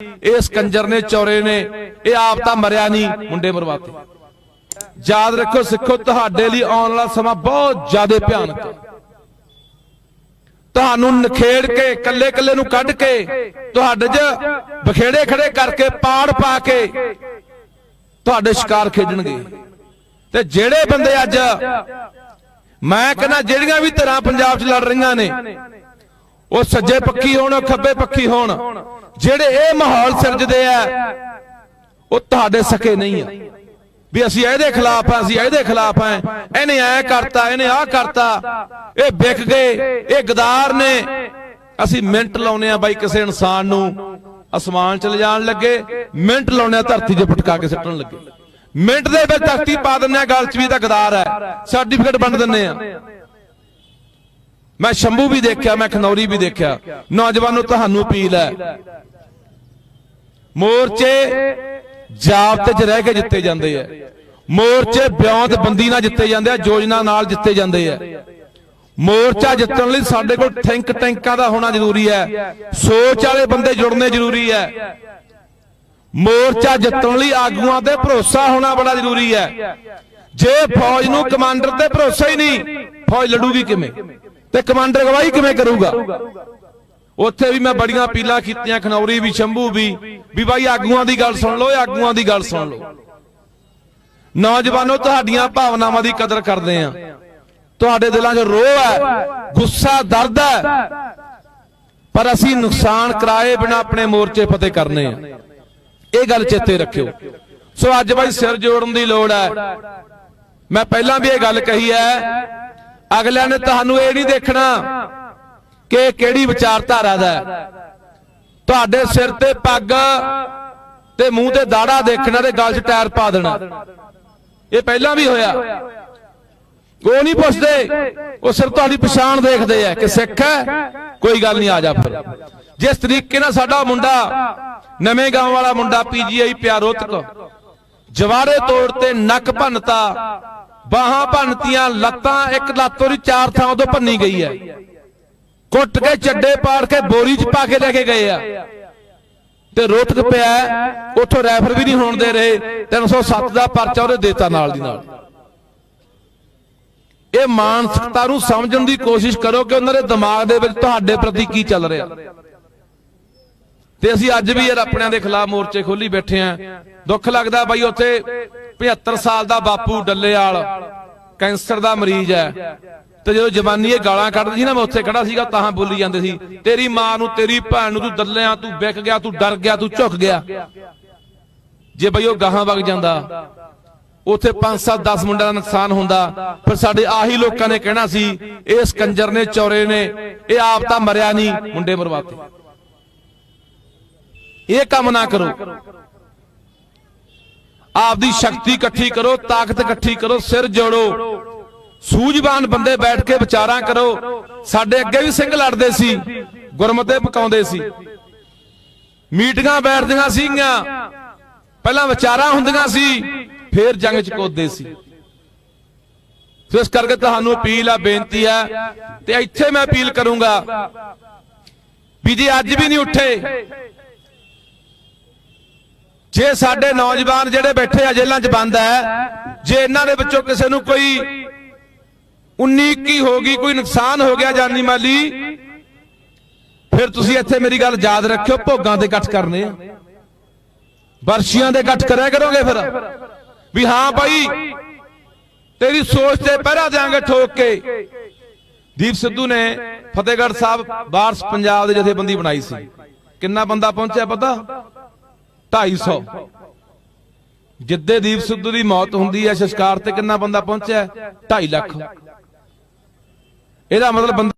ਇਸ ਕੰਜਰ ਨੇ, ਚੌਰੇ ਨੇ, ਇਹ ਆਪ ਤਾਂ ਮਰਿਆ ਨਹੀਂ, ਮੁੰਡੇ ਮਰਵਾਤੇ। ਯਾਦ ਰੱਖੋ ਸਿੱਖੋ, ਤੁਹਾਡੇ ਲਈ ਆਉਣ ਵਾਲਾ ਸਮਾਂ ਬਹੁਤ ਜ਼ਿਆਦਾ ਭਿਆਨਕ ਹੈ ਤੁਹਾਨੂੰ ਨਖੇੜ ਕੇ ਕੱਲੇ ਕੱਲੇ ਨੂੰ ਕੱਢ ਕੇ, ਤੁਹਾਡੇ 'ਚ ਬਖੇੜੇ ਖੜੇ ਕਰਕੇ, ਪਾੜ ਪਾ ਕੇ, ਤੁਹਾਡੇ ਸ਼ਿਕਾਰ ਖੇਡਣਗੇ। ਤੇ ਜਿਹੜੇ ਬੰਦੇ ਅੱਜ, ਮੈਂ ਕਹਿੰਦਾ, ਜਿਹੜੀਆਂ ਵੀ ਤਰ੍ਹਾਂ ਪੰਜਾਬ 'ਚ ਲੜ ਰਹੀਆਂ ਨੇ ਉਹ ਸੱਜੇ ਪੱਖੀ ਹੋਣ ਖੱਬੇ ਪੱਖੀ ਹੋਣ। ਜਿਹੜੇ ਇਹ ਮਾਹੌਲ ਸਿਰਜਦੇ ਆ ਉਹ ਤੁਹਾਡੇ ਸਕੇ ਨਹੀਂ ਆ। ਵੀ ਅਸੀਂ ਇਹਦੇ ਖਿਲਾਫ ਆ ਅਸੀਂ ਇਹਦੇ ਖਿਲਾਫ ਆ ਇਹਨੇ ਐ ਕਰਤਾ ਇਹਨੇ ਆਹ ਕਰਤਾ। ਇਹ ਵਿਕ ਗਏ ਇਹ ਗਦਾਰ ਨੇ। ਅਸੀਂ ਮਿੰਟ ਲਾਉਨੇ ਆ ਬਾਈ ਕਿਸੇ ਇਨਸਾਨ ਨੂੰ। ਅਸਮਾਨ ਚ ਲਿਜਾਣ ਲੱਗੇ ਮਿੰਟ ਲਾਉਨੇ ਆ ਧਰਤੀ 'ਚ ਪਟਕਾ ਕੇ ਸਿੱਟਣ ਲੱਗੇ। ਮਿੰਟ ਦੇ ਵਿੱਚ ਧਰਤੀ ਪਾ ਦਿੰਨੇ ਆ ਗਲ 'ਚ ਵੀ ਤਾਂ ਗਦਾਰ ਹੈ। ਸਰਟੀਫਿਕੇਟ ਵੰਡ ਦਿੰਨੇ ਆ। ਮੈਂ ਸ਼ੰਭੂ ਵੀ ਦੇਖਿਆ, ਮੈਂ ਖਨੌਰੀ ਵੀ ਦੇਖਿਆ। ਨੌਜਵਾਨੋ, ਤੁਹਾਨੂੰ ਅਪੀਲ ਹੈ। ਮੋਰਚੇ ਜਾਬਤੇ 'ਚ ਰਹਿ ਕੇ ਜਿੱਤੇ ਜਾਂਦੇ ਆ। ਮੋਰਚੇ ਬਿਉਂਤ ਬੰਦੀ ਨਾਲ ਜਿੱਤੇ ਜਾਂਦੇ ਆ, ਯੋਜਨਾ ਨਾਲ ਜਿੱਤੇ ਜਾਂਦੇ ਆ। ਮੋਰਚਾ ਜਿੱਤਣ ਲਈ ਸਾਡੇ ਕੋਲ ਥਿੰਕ ਟੈਂਕਾਂ ਦਾ ਹੋਣਾ ਜ਼ਰੂਰੀ ਹੈ। ਸੋਚ ਵਾਲੇ ਬੰਦੇ ਜੁੜਨੇ ਜ਼ਰੂਰੀ ਹੈ। ਮੋਰਚਾ ਜਿੱਤਣ ਲਈ ਆਗੂਆਂ ਤੇ ਭਰੋਸਾ ਹੋਣਾ ਬੜਾ ਜ਼ਰੂਰੀ ਹੈ। ਜੇ ਫੌਜ ਨੂੰ ਕਮਾਂਡਰ ਤੇ ਭਰੋਸਾ ਹੀ ਨਹੀਂ, ਫੌਜ ਲੜੂਗੀ ਕਿਵੇਂ? ਤੇ ਕਮਾਂਡਰ ਗਵਾਹੀ ਕਿਵੇਂ ਕਰੂਗਾ? ਉੱਥੇ ਵੀ ਮੈਂ ਬੜੀਆਂ ਅਪੀਲਾਂ ਕੀਤੀਆਂ, ਖਨੌਰੀ ਵੀ, ਸ਼ੰਭੂ ਵੀ ਵੀ ਬਾਈ ਆਗੂਆਂ ਦੀ ਗੱਲ ਸੁਣ ਲਓ ਆਗੂਆਂ ਦੀ ਗੱਲ ਸੁਣ ਲਓ। ਨੌਜਵਾਨੋ, ਤੁਹਾਡੀਆਂ ਭਾਵਨਾਵਾਂ ਦੀ ਕਦਰ ਕਰਦੇ ਆ। ਤੁਹਾਡੇ ਦਿਲਾਂ 'ਚ ਰੋਹ ਹੈ, ਗੁੱਸਾ, ਦਰਦ ਹੈ, ਪਰ ਅਸੀਂ ਨੁਕਸਾਨ ਕਰਾਏ ਬਿਨਾ ਆਪਣੇ ਮੋਰਚੇ ਫਤਿਹ ਕਰਨੇ ਆ। ਇਹ ਗੱਲ ਚੇਤੇ ਰੱਖਿਓ। ਸੋ ਅੱਜ ਬਾਈ ਸਿਰ ਜੋੜਨ ਦੀ ਲੋੜ ਹੈ। ਮੈਂ ਪਹਿਲਾਂ ਵੀ ਇਹ ਗੱਲ ਕਹੀ ਹੈ ਅਗਲਿਆਂ ਨੇ ਤੁਹਾਨੂੰ ਇਹ ਨਹੀਂ ਦੇਖਣਾ ਕਿ ਕਿਹੜੀ ਵਿਚਾਰਧਾਰਾ ਦਾ ਤੁਹਾਡੇ ਸਿਰ ਤੇ ਪੱਗ ਤੇ ਮੂੰਹ ਤੇ ਦਾੜਾ ਦੇਖਣਾ ਤੇ ਗਲ 'ਚ ਟਾਇਰ ਪਾ ਦੇਣਾ। ਇਹ ਪਹਿਲਾਂ ਵੀ ਹੋਇਆ। ਉਹ ਨਹੀਂ ਪੁੱਛਦੇ। ਉਹ ਸਿਰ ਤੁਹਾਡੀ ਪਛਾਣ ਦੇਖਦੇ ਆ ਕਿ ਸਿੱਖ ਹੈ। ਕੋਈ ਗੱਲ ਨਹੀਂ, ਆ ਜਾ ਫਿਰ। ਜਿਸ ਤਰੀਕੇ ਨਾਲ ਸਾਡਾ ਮੁੰਡਾ, ਨਵੇਂ ਗਾਂਵ ਵਾਲਾ ਮੁੰਡਾ ਪੀਜੀਆਈ ਪਿਆਰੋਤਕ ਜਵਾਰੇ ਤੋੜ ਤੇ ਨੱਕ ਭੰਨਤਾ ਬਾਹਾਂ ਭੰਨਤੀਆਂ, ਲੱਤਾਂ ਇੱਕ ਲੱਤ ਉਹਦੀ ਚਾਰ ਥਾਂ ਤੋਂ ਭੰਨੀ ਗਈ ਹੈ। ਕੁੱਟ ਕੇ ਚੱਡੇ ਪਾੜ ਕੇ ਬੋਰੀ 'ਚ ਪਾ ਕੇ ਲੈ ਕੇ ਗਏ ਆ। ਤੇ ਰੋਤਕ ਪਿਆ ਉਥੋਂ ਰੈਫਰ ਵੀ ਨਹੀਂ ਹੋਣ ਦੇ ਰਹੇ। 307 ਦਾ ਪਰਚਾ ਉਹਦੇ ਦੇਤਾ ਨਾਲ ਦੀ ਨਾਲ। ਇਹ ਮਾਨਸਿਕਤਾ ਨੂੰ ਸਮਝਣ ਦੀ ਕੋਸ਼ਿਸ਼ ਕਰੋ ਕਿ ਉਹਨਾਂ ਦੇ ਦਿਮਾਗ ਦੇ ਵਿੱਚ ਤੁਹਾਡੇ ਪ੍ਰਤੀ ਕੀ ਚੱਲ ਰਿਹਾ। ਤੇ ਅਸੀਂ ਅੱਜ ਵੀ ਯਾਰ ਆਪਣਿਆਂ ਦੇ ਖਿਲਾਫ ਮੋਰਚੇ ਖੋਲੀ ਬੈਠੇ ਆਂ ਦੁੱਖ ਲੱਗਦਾ ਬਾਈ ਉੱਥੇ 75 ਸਾਲ ਦਾ ਬਾਪੂ ਡੱਲੇਵਾਲ ਕੈਂਸਰ ਦਾ ਮਰੀਜ਼ ਹੈ। ਤੇ ਜਦੋਂ ਜਵਾਨੀ ਇਹ ਗਾਲਾਂ ਕੱਢਦੀ ਸੀ ਨਾ, ਮੈਂ ਉੱਥੇ ਖੜਾ ਸੀਗਾ, ਤਾਂ ਬੋਲੀ ਜਾਂਦੇ ਸੀ, ਤੇਰੀ ਮਾਂ ਨੂੰ, ਤੇਰੀ ਭੈਣ ਨੂੰ ਤੂੰ ਦੱਲਿਆ ਤੂੰ ਵਿਕ ਗਿਆ, ਤੂੰ ਡਰ ਗਿਆ, ਤੂੰ ਝੁਕ ਗਿਆ। ਜੇ ਬਈ ਉਹ ਗਾਹਾਂ ਵਗ ਜਾਂਦਾ, ਉੱਥੇ 5 7 10 ਮੁੰਡਿਆਂ ਦਾ ਨੁਕਸਾਨ ਹੁੰਦਾ, ਫਿਰ ਸਾਡੇ ਆਹੀ ਲੋਕਾਂ ਨੇ ਕਹਿਣਾ ਸੀ, ਇਹ ਸਕੰਜਰ ਨੇ, ਚੌਰੇ ਨੇ, ਇਹ ਆਪ ਤਾਂ ਮਰਿਆ ਨਹੀਂ, ਮੁੰਡੇ ਮਰਵਾਤੇ। ਇਹ ਕੰਮ ਨਾ ਕਰੋ। ਆਪਦੀ ਸ਼ਕਤੀ ਇਕੱਠੀ ਕਰੋ, ਤਾਕਤ ਇਕੱਠੀ ਕਰੋ, ਸਿਰ ਜੋੜੋ। ਸੂਝਵਾਨ ਬੰਦੇ ਬੈਠ ਕੇ ਵਿਚਾਰਾਂ ਕਰੋ। ਸਾਡੇ ਅੱਗੇ ਵੀ ਸਿੰਘ ਲੜਦੇ ਸੀ, ਗੁਰਮਤੇ ਪਕਾਉਂਦੇ ਸੀ। ਮੀਟਿੰਗਾਂ ਬੈਠਦੀਆਂ ਸੀਗੀਆਂ। ਪਹਿਲਾਂ ਵਿਚਾਰਾਂ ਹੁੰਦੀਆਂ ਸੀ, ਫੇਰ ਜੰਗ ਚ ਕੋਦੇ ਸੀ। ਸੋ ਇਸ ਕਰਕੇ ਤੁਹਾਨੂੰ ਅਪੀਲ ਆ, ਬੇਨਤੀ ਆ, ਤੇ ਇੱਥੇ ਮੈਂ ਅਪੀਲ ਕਰੂੰਗਾ ਵੀ ਜੇ ਅੱਜ ਵੀ ਨਹੀਂ ਉੱਠੇ ਜੇ ਸਾਡੇ ਨੌਜਵਾਨ ਜਿਹੜੇ ਬੈਠੇ ਆ ਜੇਲ੍ਹਾਂ 'ਚ ਬੰਦ ਹੈ, ਜੇ ਇਹਨਾਂ ਦੇ ਵਿੱਚੋਂ ਕਿਸੇ ਨੂੰ ਕੋਈ 19 ਕੀ ਹੋ ਗਈ, ਕੋਈ ਨੁਕਸਾਨ ਹੋ ਗਿਆ ਜਾਨੀ ਮਾਲੀ, ਫਿਰ ਤੁਸੀਂ ਇੱਥੇ ਮੇਰੀ ਗੱਲ ਯਾਦ ਰੱਖਿਓ, ਭੋਗਾਂ ਦੇ ਇਕੱਠ ਕਰਨੇ ਆ। ਵਰਸ਼ੀਆਂ ਦੇ ਇਕੱਠ ਕਰਿਆ ਕਰੋਗੇ ਫਿਰ? ਵੀ ਹਾਂ ਭਾਈ ਤੇਰੀ ਸੋਚ ਤੇ ਪਹਿਰਾ ਦੇਾਂਗੇ ਠੋਕ ਕੇ। ਦੀਪ ਸਿੱਧੂ ਨੇ ਫਤਿਹਗੜ੍ਹ ਸਾਹਿਬ ਬਾਰਸ ਪੰਜਾਬ ਦੇ ਜਥੇਬੰਦੀ ਬਣਾਈ ਸੀ। ਕਿੰਨਾ ਬੰਦਾ ਪਹੁੰਚਿਆ ਪਤਾ? 250 ਜਿੱਦੇ ਦੀਪ ਸਿੱਧੂ ਦੀ ਮੌਤ ਹੁੰਦੀ ਹੈ, ਸੰਸਕਾਰ ਤੇ ਕਿੰਨਾ ਬੰਦਾ ਪਹੁੰਚਿਆ? 2.5 ਲੱਖ। ਇਹਦਾ ਮਤਲਬ ਬੰਦਾ